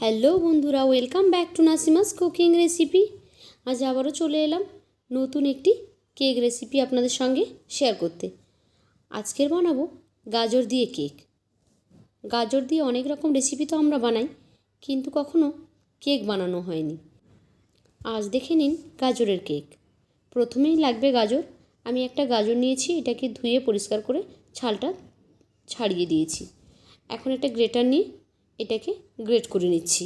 Hello বন্ধুরা welcome back to Nasima's cooking recipe আজ আবারও চলে এলাম নতুন একটি কেক রেসিপি আপনাদের সঙ্গে শেয়ার করতে। আজকের বানাবো গাজর দিয়ে কেক গাজর দিয়ে অনেক রকম রেসিপি তো আমরা বানাই, কিন্তু কখনো কেক বানানো হয়নি। আজ দেখে নিন গাজরের কেক প্রথমেই লাগবে গাজর। আমি একটা গাজর নিয়েছি, এটাকে ধুয়ে পরিষ্কার করে ছালটা ছাড়িয়ে দিয়েছি। এখন একটা গ্রেটার নিয়ে এটাকে গ্রেট করে নিচ্ছি।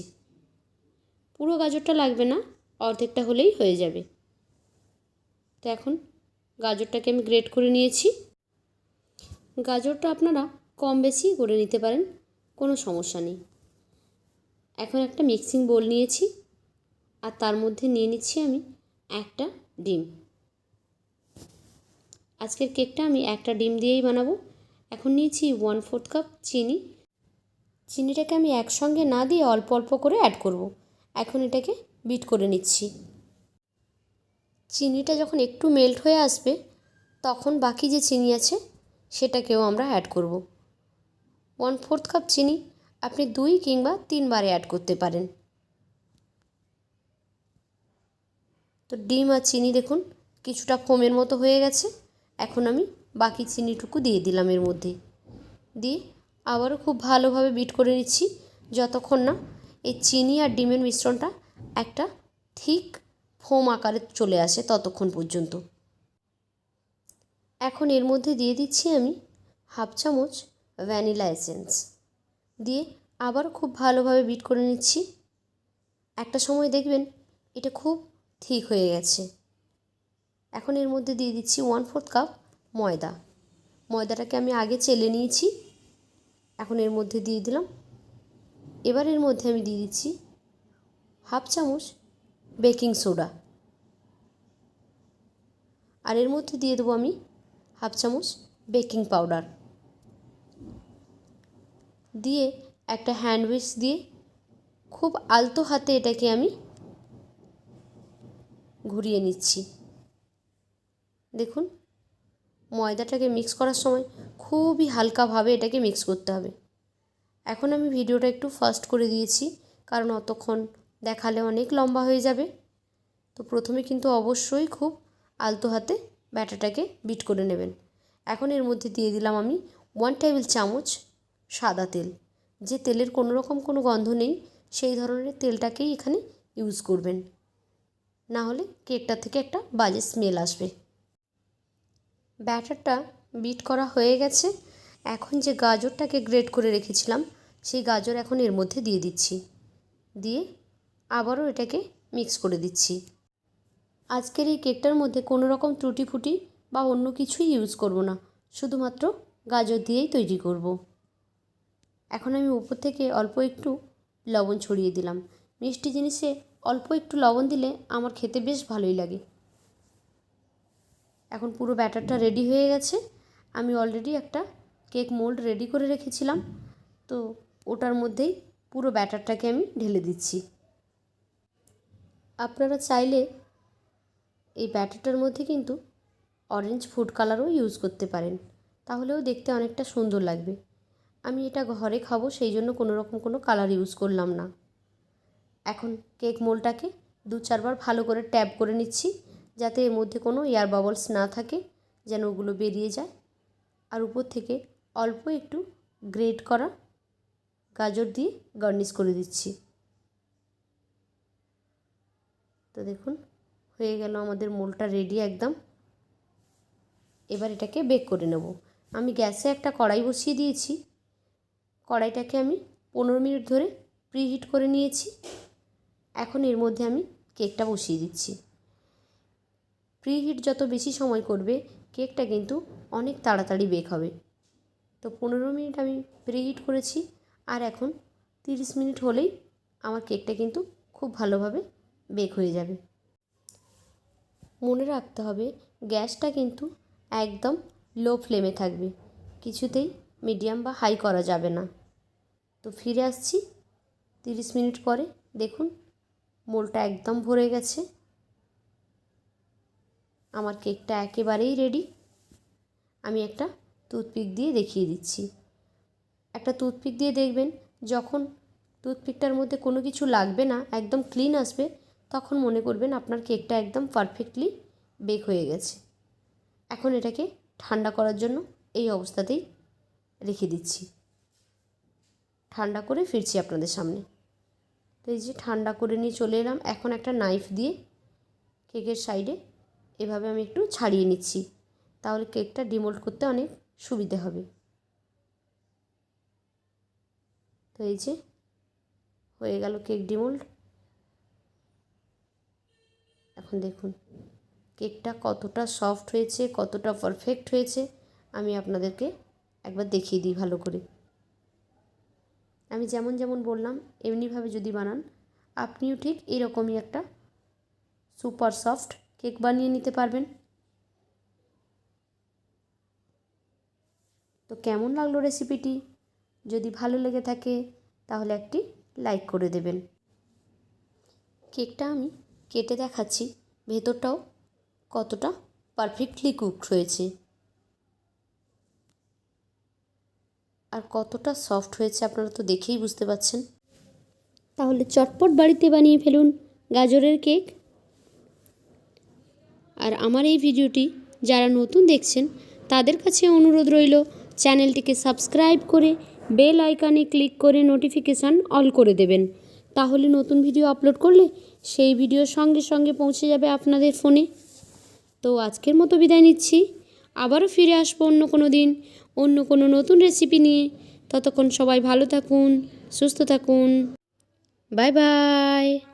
পুরো গাজরটা লাগবে না, অর্ধেকটা হলেই হয়ে যাবে। তো এখন গাজরটাকে আমি গ্রেট করে নিয়েছি। গাজরটা আপনারা কম বেশি করে নিতে পারেন, কোনো সমস্যা নেই। এখন একটা মিক্সিং বোল নিয়েছি, আর তার মধ্যে নিয়ে নিচ্ছি আমি একটা ডিম। আজকের কেকটা আমি একটা ডিম দিয়েই বানাবো। এখন নিয়েছি ওয়ান ফোর্থ কাপ চিনি। চিনিটাকে আমি একসঙ্গে না দিয়ে অল্প অল্প করে অ্যাড করব। এখন এটাকে বিট করে নিচ্ছি চিনিটা যখন একটু মেল্ট হয়ে আসবে, তখন বাকি যে চিনি আছে, সেটাকেও আমরা অ্যাড করব। ওয়ান ফোর্থ কাপ চিনি আপনি দুই কিংবা তিনবারে অ্যাড করতে পারেন তো ডিম আর চিনি দেখুন, কিছুটা ফোমের মতো হয়ে গেছে এখন আমি বাকি চিনিটুকু দিয়ে দিলাম এর মধ্যে দিয়ে আবারও খুব ভালোভাবে বিট করে নিচ্ছি, যতক্ষণ না এই চিনি আর ডিমের মিশ্রণটা একটা ঠিক ফোম আকারে চলে আসে ততক্ষণ পর্যন্ত। এখন এর মধ্যে দিয়ে দিচ্ছি আমি হাফ চামচ ভ্যানিলা এসেন্স। দিয়ে আবার খুব ভালোভাবে বিট করে নিচ্ছি। একটা সময় দেখবেন এটা খুব ঠিক হয়ে গেছে। এখন এর মধ্যে দিয়ে দিচ্ছি ওয়ান ফোর্থ কাপ ময়দা। ময়দাটাকে আমি আগে চেলে নিয়েছি এখন এর মধ্যে দিয়ে দিলাম। এবার এর মধ্যে আমি দিয়ে দিচ্ছি হাফ চামচ বেকিং সোডা। আর এর মধ্যে দিয়ে দেবো আমি হাফ চামচ বেকিং পাউডার। দিয়ে একটা হ্যান্ড দিয়ে খুব আলতো হাতে এটাকে আমি ঘুরিয়ে নিচ্ছি। দেখুন, ময়দাটাকে মিক্স করার সময় খুবই হালকাভাবে এটাকে মিক্স করতে হবে। এখন আমি ভিডিওটা একটু ফাস্ট করে দিয়েছি, কারণ অতক্ষণ দেখালে অনেক লম্বা হয়ে যাবে। তো প্রথমে কিন্তু অবশ্যই খুব আলতো হাতে ব্যাটাটাকে বিট করে নেবেন। এখন এর মধ্যে দিয়ে দিলাম আমি ওয়ান টেবিল চামচ সাদা তেল। যে তেলের কোনো রকম কোনো গন্ধ নেই, সেই ধরনের তেলটাকেই এখানে ইউজ করবেন। না হলে কেকটা থেকে একটা বাজে স্মেল আসবে। ব্যাটারটা বিট করা হয়ে গেছে। এখন যে গাজরটাকে গ্রেট করে রেখেছিলাম, সেই গাজর এখন এর মধ্যে দিয়ে দিচ্ছি। দিয়ে আবারও এটাকে মিক্স করে দিচ্ছি। আজকের এই কেকটার মধ্যে কোনো রকম ত্রুটি ফুটি বা অন্য কিছুই ইউজ করব না। শুধুমাত্র গাজর দিয়েই তৈরি করব। এখন আমি উপর থেকে অল্প একটু লবণ ছড়িয়ে দিলাম। মিষ্টি জিনিসে অল্প একটু লবণ দিলে আমার খেতে বেশ ভালোই লাগে। এখন পুরো ব্যাটারটা রেডি হয়ে গেছে। আমি অলরেডি একটা কেক মোল্ড রেডি করে রেখেছিলাম। তো ওটার মধ্যেই পুরো ব্যাটারটাকে আমি ঢেলে দিচ্ছি। আপনারা চাইলে এই ব্যাটারটার মধ্যে কিন্তু অরেঞ্জ ফুড কালারও ইউজ করতে পারেন। তাহলেও দেখতে অনেকটা সুন্দর লাগবে। আমি এটা ঘরে খাব, সেই জন্য কোনো রকম কোনো কালার ইউজ করলাম না। এখন কেক মোলটাকে দু চারবার ভালো করে ট্যাপ করে নিচ্ছি, যাতে এর মধ্যে কোনো এয়ার বাবলস না থাকে, যেন ওগুলো বেরিয়ে যায়। আর উপর থেকে অল্প একটু গ্রেট করা গাজর দিয়ে গার্নিশ করে দিচ্ছি। তো দেখুন, হয়ে গেল আমাদের মোলটা রেডি একদম। এবার এটাকে বেক করে নেব। আমি গ্যাসে একটা কড়াই বসিয়ে দিয়েছি। কড়াইটাকে আমি পনেরো মিনিট ধরে প্রিহিট করে নিয়েছি। এখন এর মধ্যে আমি কেকটা বসিয়ে দিচ্ছি। প্রিহিট যত বেশি সময় করবে কেকটা কিন্তু অনেক তাড়াতাড়ি বেক হবে। তো পনেরো মিনিট আমি প্রিহিট করেছি আর এখন তিরিশ মিনিট হলেই আমার কেকটা কিন্তু খুব ভালোভাবে বেক হয়ে যাবে। মনে রাখতে হবে, গ্যাসটা কিন্তু একদম লো ফ্লেমে থাকবে, কিছুতেই মিডিয়াম বা হাই করা যাবে না। তো ফিরে আসছি তিরিশ মিনিট পরে, দেখুন মোলটা একদম ভরে গেছে। আমার কেকটা একেবারেই রেডি আমি একটা টুথপিক দিয়ে দেখিয়ে দিচ্ছি। একটা টুথপিক দিয়ে দেখবেন, যখন টুথপিকটার মধ্যে কোনো কিছু লাগবে না, একদম ক্লিন আসবে, তখন মনে করবেন আপনার কেকটা একদম পারফেক্টলি বেক হয়ে গেছে। এখন এটাকে ঠান্ডা করার জন্য এই অবস্থাতেই রেখে দিচ্ছি। ঠান্ডা করে ফিরছি আপনাদের সামনে। তো এই যে ঠান্ডা করে নিয়ে চলে এলাম, এখন একটা নাইফ দিয়ে কেকের সাইডে এভাবে আমি একটু ছাড়িয়ে নিচ্ছি। তাহলে কেকটা ডিমোল্ড করতে অনেক সুবিধে হবে। তো এই যে হয়ে গেল কেক ডিমোল্ড। এখন দেখুন কেকটা কতটা সফট হয়েছে, কতটা পারফেক্ট হয়েছে, আমি আপনাদেরকে একবার দেখিয়ে দিই ভালো করে। আমি যেমন যেমন বললাম, এমনিভাবে যদি বানান, আপনিও ঠিক এরকমই একটা সুপার সফট কেক বানিয়ে নিতে পারবেন। তো কেমন লাগল রেসিপিটি যদি ভালো লেগে থাকে, তাহলে একটি লাইক করে দেবেন। কেকটা আমি কেটে দেখাচ্ছি। ভেতরটাও কতটা পারফেক্টলি কুকড হয়েছে। আর কতটা সফট হয়েছে আপনারা তো দেখেই বুঝতে পারছেন তাহলে চটপট বাড়িতে বানিয়ে ফেলুন গাজরের কেক আর আমার এই ভিডিওটি যারা নতুন দেখছেন, তাদের কাছে অনুরোধ রইল চ্যানেলটিকে সাবস্ক্রাইব করে বেল আইকনে ক্লিক করে নোটিফিকেশান অল করে দেবেন। তাহলে নতুন ভিডিও আপলোড করলে সেই ভিডিও সঙ্গে সঙ্গে পৌঁছে যাবে আপনাদের ফোনে। তো আজকের মতো বিদায় নিচ্ছি। আবারও ফিরে আসব অন্য কোনো দিন, অন্য কোনো নতুন রেসিপি নিয়ে। ততক্ষণ সবাই ভালো থাকুন, সুস্থ থাকুন। Bye bye.